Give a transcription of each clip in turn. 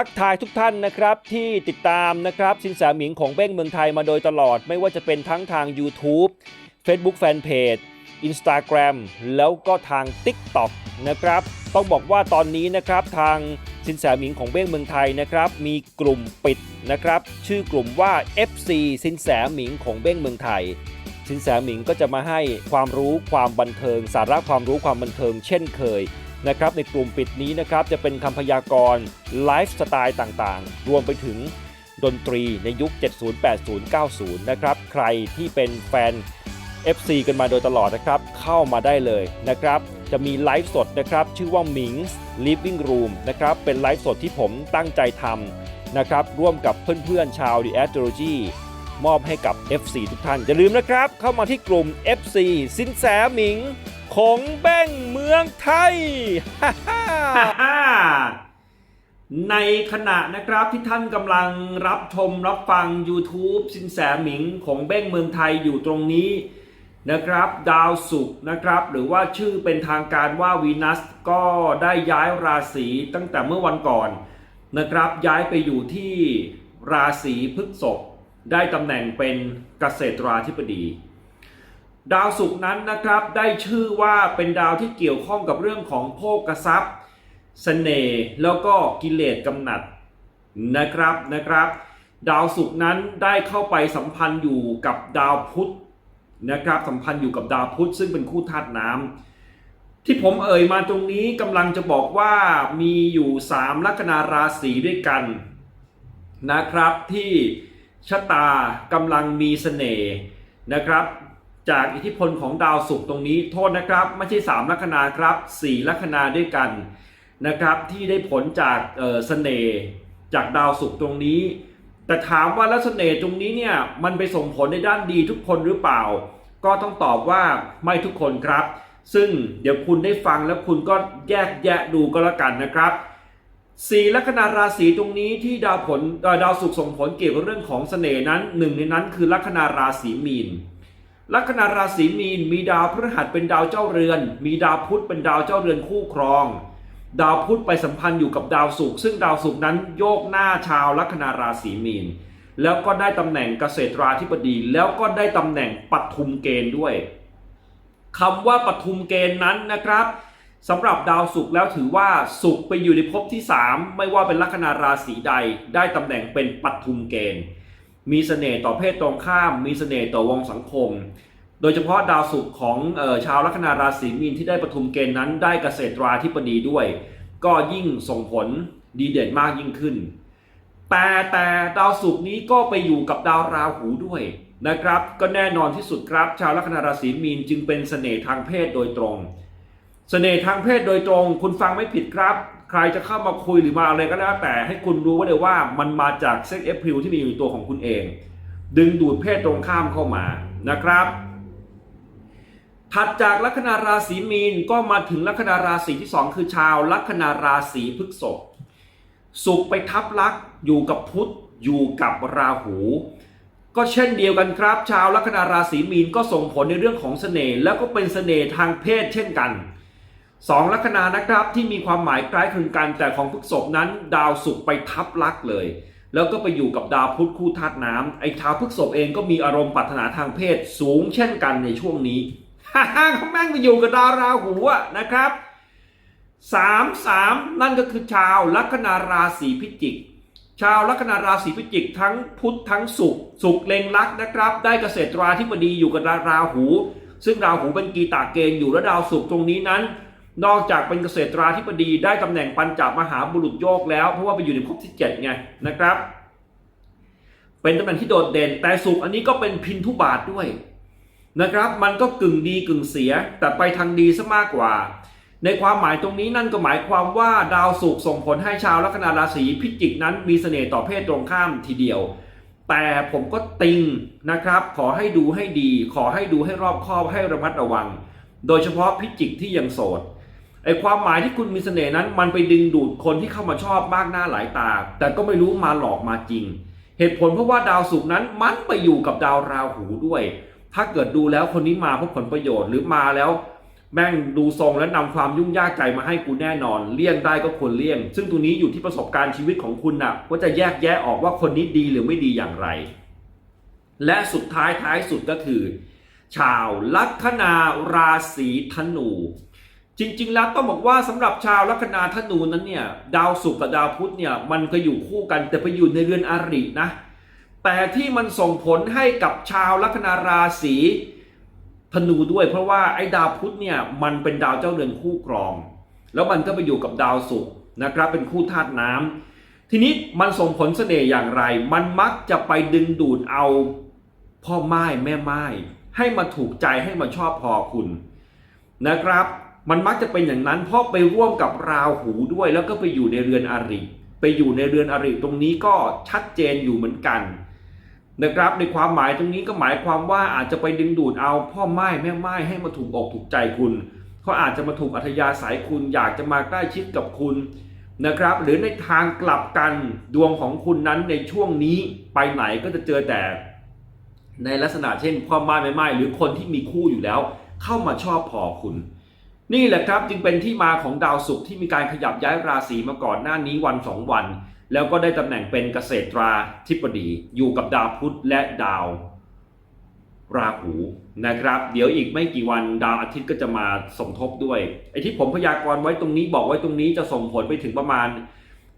ทักทายทุกท่านนะครับที่ติดตามนะครับสินแสหมิงของเบ้งเมืองไทยมาโดยตลอด ไม่ว่าจะเป็นทั้งทาง YouTube Facebook Fanpage Instagram แล้วก็ทาง TikTok นะครับต้องบอกว่าตอนนี้นะครับทางสินแสหมิงของเบ้งเมืองไทยนะครับมีกลุ่มปิดนะครับชื่อกลุ่มว่า FC สินแสหมิงของเบ้งเมืองไทย สินแสหมิงก็จะมาให้ความรู้ความบันเทิง สาระความรู้ความบันเทิง เช่นเคย นะครับในกลุ่มปิดนี้นะครับจะเป็นคำพยากรณ์ไลฟ์สไตล์ต่างๆ รวมไปถึงดนตรีในยุค 70 80 90 นะครับ ใครที่เป็นแฟน FC กันมาโดยตลอดนะครับ เข้ามาได้เลยนะครับ จะมีไลฟ์สดนะครับ ชื่อว่า Ming's Living Room นะครับ เป็นไลฟ์สดที่ผมตั้งใจทำนะครับ ร่วมกับเพื่อนๆ ชาว The Astrology มอบให้กับ FC ทุกท่าน อย่าลืมนะครับ เข้ามาที่กลุ่ม FC สินแสหมิง งแบ้งเมืองไทย ในขณะนะครับที่ท่านกำลังรับชมรับฟัง YouTube สินแสหมิงของแบ้งเมืองไทยอยู่ตรงนี้นะครับ ดาวศุกร์นะครับ หรือว่าชื่อเป็นทางการว่าวีนัสก็ได้ย้ายราศีตั้งแต่เมื่อวันก่อนนะครับ ย้ายไปอยู่ที่ราศีพฤษภได้ตำแหน่งเป็นเกษตราธิบดี ดาวศุกร์นั้นนะครับได้ชื่อว่าเป็นดาวที่เกี่ยวข้องกับเรื่องของโภกทรัพย์เสน่ห์แล้วก็กิเลสกำหนัดนะครับนะครับ ดาวศุกร์นั้นได้เข้าไปสัมพันธ์อยู่กับดาวพุธนะครับสัมพันธ์อยู่กับดาวพุธซึ่งเป็นคู่ธาตุน้ำที่ผมเอ่ยมาตรงนี้กำลังจะบอกว่ามีอยู่ 3 ลัคนาราศีด้วยกันนะครับที่ชะตากำลังมีเสน่ห์นะครับ จากอิทธิพลของดาวศุกร์ตรงนี้โทษนะครับ ไม่ใช่ 3 ลัคนาครับ 4 ลัคนาด้วยกันนะครับ ที่ได้ผลจากเอ่อเสน่ห์จากดาวศุกร์ตรงนี้ แต่ถามว่าล้วเสน่ห์ตรงนี้เนี่ยมันไปส่งผลในด้านดีทุกคนหรือเปล่า ก็ต้องตอบว่าไม่ทุกคนครับ ซึ่งเดี๋ยวคุณได้ฟังแล้วคุณก็แยกแยะดูก็แล้วกันนะครับสี่ลัคนาราศีตรงนี้ที่ดาวผลดาวศุกร์ส่งผลเกี่ยวกับเรื่องของเสน่ห์นั้นหนึ่งในนั้นคือลัคนาราศีมีน ลัคนาราศีมีนมีดาวพฤหัสเป็นดาวเจ้าเรือน มีดาวพุธเป็นดาวเจ้าเรือนคู่ครอง ดาวพุธไปสัมพันธ์อยู่กับดาวศุกร์ซึ่งดาวศุกร์นั้นโยกหน้าชาวลัคนาราศีมีน แล้วก็ได้ตำแหน่งเกษตราธิบดี แล้วก็ได้ตำแหน่งปัทุมเกณฑ์ด้วยคำว่าปทุมเกณฑ์นั้นนะครับสำหรับดาวศุกร์แล้วถือว่าศุกร์ไปอยู่ในภพที่ 3 ไม่ว่าเป็นลัคนาราศีใด ได้ตำแหน่งเป็นปัทุมเกณฑ์ มีเสน่ห์ต่อเพศตรงข้าม มีเสน่ห์ต่อวงสังคม โดยเฉพาะดาวศุกร์ของออชาวลัคนาราศีมีนที่ได้ปทุมเกณฑ์นั้นได้เกษตราธิบดีด้วย ก็ยิ่งส่งผลดีเด่นมากยิ่งขึ้น แต่แต่ดาวศุกร์นี้ก็ไปอยู่กับดาวราหูด้วยนะครับ ก็แน่นอนที่สุดครับ ชาวลัคนาราศีมีนจึงเป็นเสน่ห์ทางเพศโดยตรงเสน่ห์ทางเพศโดยตรง คุณฟังไม่ผิดครับ ใครจะเข้ามาคุยหรือมาอะไรก็แล้วแต่ให้คุณรู้ไว้เลยว่ามันมาจากเซ็กเอฟพิวที่มีอยู่ในตัวของคุณเอง ดึงดูดเพศตรงข้ามเข้ามานะครับ ถัดจากลัคนาราศีมีนก็มาถึงลัคนาราศีที่ 2 คือชาวลัคนาราศีพฤษภสุขไปทับลักอยู่กับพุธอยู่กับราหู ก็เช่นเดียวกันครับ ชาวลัคนาราศีมีนก็ส่งผลในเรื่องของเสน่ห์แล้วก็เป็นเสน่ห์ทางเพศเช่นกัน สองลัคนานะครับที่มีความหมายคล้คลึงกันแต่ของพฤษภนั้นดาวศุกร์ไปทับลักเลย แล้วก็ไปอยู่กับดาวพุธคู่ธาตุน้ำไอ้ชาวพฤษภเองก็มีอารมณ์ปรารถนาทางเพศสูงเช่นกันในช่วงนี้ฮ่าฮ่าเขาแม่งไปอยู่กับดาวราหูอะนะครับสามสามนั่นก็คือชาวลัคนาราศีพิจิก ชาวลัคนาราศีพิจิก ทั้งพุธทั้งศุกร์ศุกร์เล็งลักนะครับ ได้เกษตราธิบดีอยู่กับราหู ซึ่งราหูเป็นกีตาเกณฑ์อยู่และดาวศุกร์ตรงนี้นั้น นอกจากเป็นเกษตราธิบดีได้ตำแหน่งปัญจมหาบุรุษโยกแล้ว เพราะว่าไปอยู่ในภพที่7ไงนะครับ เป็นตำแหน่งที่โดดเด่น แต่ศุกอันนี้ก็เป็นพินทุบาทด้วยนะครับ มันก็กึ่งดีกึ่งเสีย แต่ไปทางดีซะมากกว่า ในความหมายตรงนี้นั่นก็หมายความว่าดาวศุกส่งผลให้ชาวลัคนาราศีพิจิกนั้นมีเสน่ห์ต่อเพศตรงข้ามทีเดียว แต่ผมก็ติงนะครับ ขอให้ดูให้ดี ขอให้ดูให้รอบคอบให้ระมัดระวัง โดยเฉพาะพิจิกที่ยังโสด ไอความหมายที่คุณมีเสน่ห์นั้น มันไปดึงดูดคนที่เข้ามาชอบมากหน้าหลายตา แต่ก็ไม่รู้มาหลอกมาจริง เหตุผลเพราะว่าดาวศุกร์นั้นมันไปอยู่กับดาวราหูด้วย ถ้าเกิดดูแล้วคนนี้มาเพราะผลประโยชน์หรือมาแล้ว แม่งดูทรงและนำความยุ่งยากใจมาให้กูแน่นอน เลี่ยงได้ก็ควรเลี่ยง ซึ่งตรงนี้อยู่ที่ประสบการณ์ชีวิตของคุณนะว่าจะแยกแยะออกว่าคนนี้ดีหรือไม่ดีอย่างไร และสุดท้ายท้ายสุดก็คือ ชาวลัคนาราศีธนู จริง ๆ แล้วต้องบอกว่าสำหรับชาวลัคนาธนูนั้นเนี่ย ดาวศุกร์กับดาวพุธเนี่ย มันก็อยู่คู่กันแต่ไปอยู่ในเรือนอารินะ แต่ที่มันส่งผลให้กับชาวลัคนาราศีธนูด้วย เพราะว่าไอ้ดาวพุธเนี่ยมันเป็นดาวเจ้าเรือนคู่ครอง แล้วมันก็ไปอยู่กับดาวศุกร์นะครับ เป็นคู่ธาตุน้ำทีนี้มันส่งผลเสน่ห์อย่างไร มันมักจะไปดึงดูดเอาพ่อไม้แม่ไม้ให้มาถูกใจให้มาชอบพอคุณนะครับ มันมักจะเป็นอย่างนั้นเพราะไปร่วมกับราหูด้วย แล้วก็ไปอยู่ในเรือนอริ ไปอยู่ในเรือนอริตรงนี้ก็ชัดเจนอยู่เหมือนกันนะครับในความหมายตรงนี้ก็หมายความว่าอาจจะไปดึงดูดเอาพ่อไม้แม่ไม้ให้มาถูกอกถูกใจคุณเขาอาจจะมาถูกอัธยาศัยคุณอยากจะมาใกล้ชิดกับคุณนะครับ หรือในทางกลับกันดวงของคุณนั้นในช่วงนี้ไปไหนก็จะเจอแต่ ในลักษณะเช่นพ่อไม้แม่ไม้หรือคนที่มีคู่อยู่แล้ว เข้ามาชอบพอคุณ นี่แหละครับจึงเป็นที่มาของดาวศุกร์ที่มีการขยับย้ายราศีมาก่อนหน้านี้วันสองวัน แล้วก็ได้ตำแหน่งเป็นเกษตราธิบดี อยู่กับดาวพุธและดาว ราหูนะครับ เดี๋ยวอีกไม่กี่วันดาวอาทิตย์ก็จะมาสมทบด้วยไอ้ที่ผมพยากรณ์ไว้ตรงนี้บอกไว้ตรงนี้จะส่งผลไปถึงประมาณ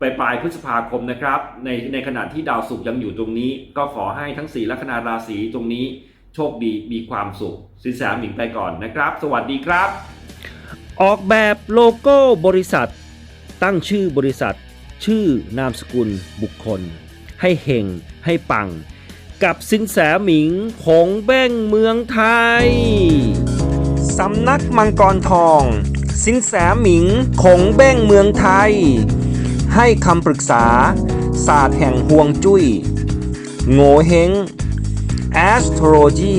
ปลายปลายพฤษภาคมนะครับ ในในขณะที่ดาวศุกร์ยังอยู่ตรงนี้ ก็ขอให้ทั้งสี่ลัคนาราศีตรงนี้ โชคดีมีความสุขสินแสหมิงไปก่อนนะครับ สวัสดีครับ ออกแบบโลโก้บริษัท ตั้งชื่อบริษัท ชื่อนามสกุลบุคคล ให้เฮงให้ปัง กับสินแสหมิงของแบ้งเมืองไทย สำนักมังกรทอง สินแสหมิงของแบ้งเมืองไทย ให้คำปรึกษา ศาสตร์แห่งห่วงจุ้ยโง่เฮง astrology